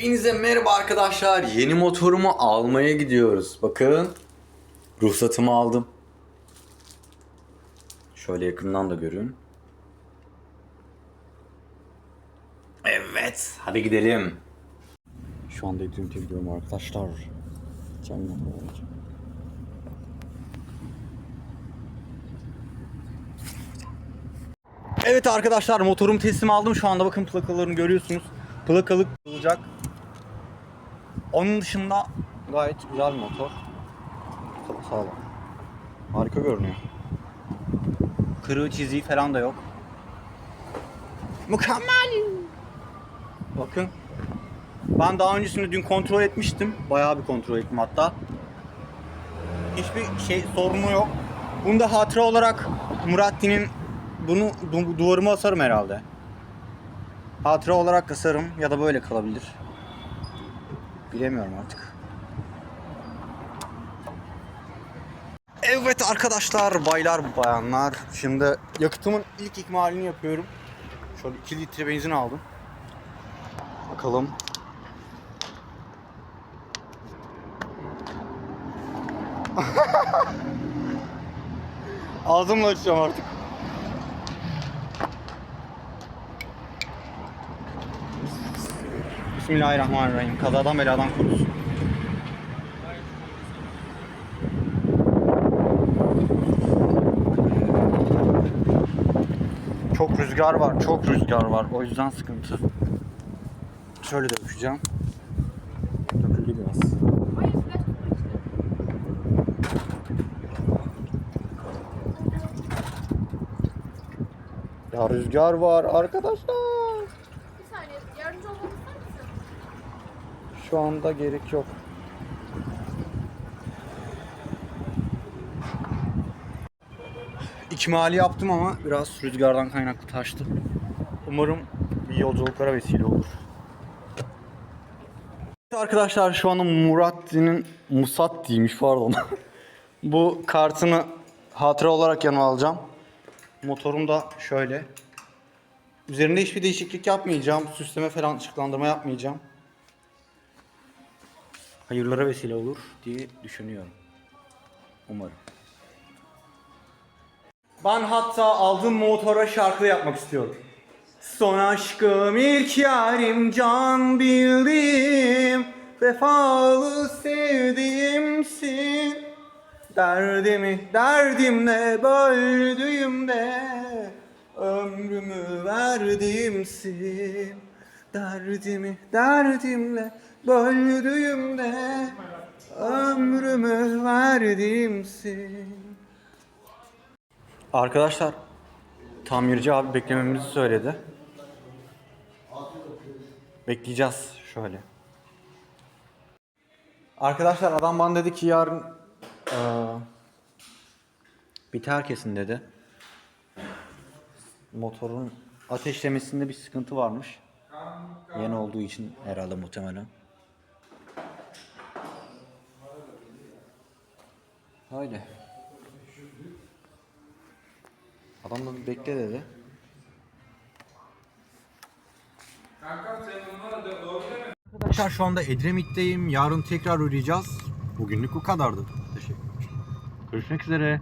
Hepinize merhaba arkadaşlar. Yeni motorumu almaya gidiyoruz. Bakın. Ruhsatımı aldım. Şöyle yakından da görün. Evet. Hadi gidelim. Şu anda Edremit'e gidiyorum arkadaşlar. Canım Evet arkadaşlar motorumu teslim aldım. Şu anda bakın plakalarını görüyorsunuz. Plakalık olacak. Onun dışında gayet güzel motor. Çok sağlam. Harika görünüyor. Kırığı çiziği falan da yok. Mükemmel. Bakın. Ben daha öncesinde dün kontrol etmiştim. Bayağı bir kontrol ettim hatta. Hiçbir şey sorunu yok. Bunu da hatıra olarak Muratti'nin bunu du- duvarıma asarım herhalde. Hatıra olarak asarım ya da böyle kalabilir. Bilemiyorum artık. Evet arkadaşlar, baylar, bayanlar. Şimdi yakıtımın ilk ikmalini yapıyorum. Şöyle 2 litre benzin aldım. Bakalım. Ağzımla açacağım artık. Bismillahirrahmanirrahim. Kazadan beladan korusun. Çok rüzgar var, çok rüzgar var. O yüzden sıkıntı. Şöyle dökeceğim. Döküldü biraz. Ya rüzgar var arkadaşlar. Şu anda gerek yok. İkmali yaptım ama biraz rüzgardan kaynaklı taştı. Umarım iyi yolculuklara vesile olur. Arkadaşlar şu anda Muratti'nin Musat değilmiş pardon. Bu kartını hatıra olarak yanıma alacağım. Motorum da şöyle. Üzerinde hiçbir değişiklik yapmayacağım. Süsleme falan ışıklandırma yapmayacağım hayırlara vesile olur diye düşünüyorum. Umarım. Ben hatta aldığım motora şarkı yapmak istiyorum. Son aşkım ilk yarim can bildim Vefalı sevdiğimsin Derdimi derdimle böldüğümde Ömrümü verdiğimsin Derdimi derdimle böldüğümde Ömrümü verdiğimsin Arkadaşlar Tamirci abi beklememizi söyledi. Bekleyeceğiz şöyle. Arkadaşlar adam bana dedi ki yarın eee biter kesin dedi. Motorun ateşlemesinde bir sıkıntı varmış. Yeni olduğu için herhalde muhtemelen. Öyle. Adam da bekle dedi. Arkadaşlar şu anda Edremit'teyim. Yarın tekrar uğrayacağız. Bugünlük bu kadardı. Teşekkür ederim. Görüşmek üzere.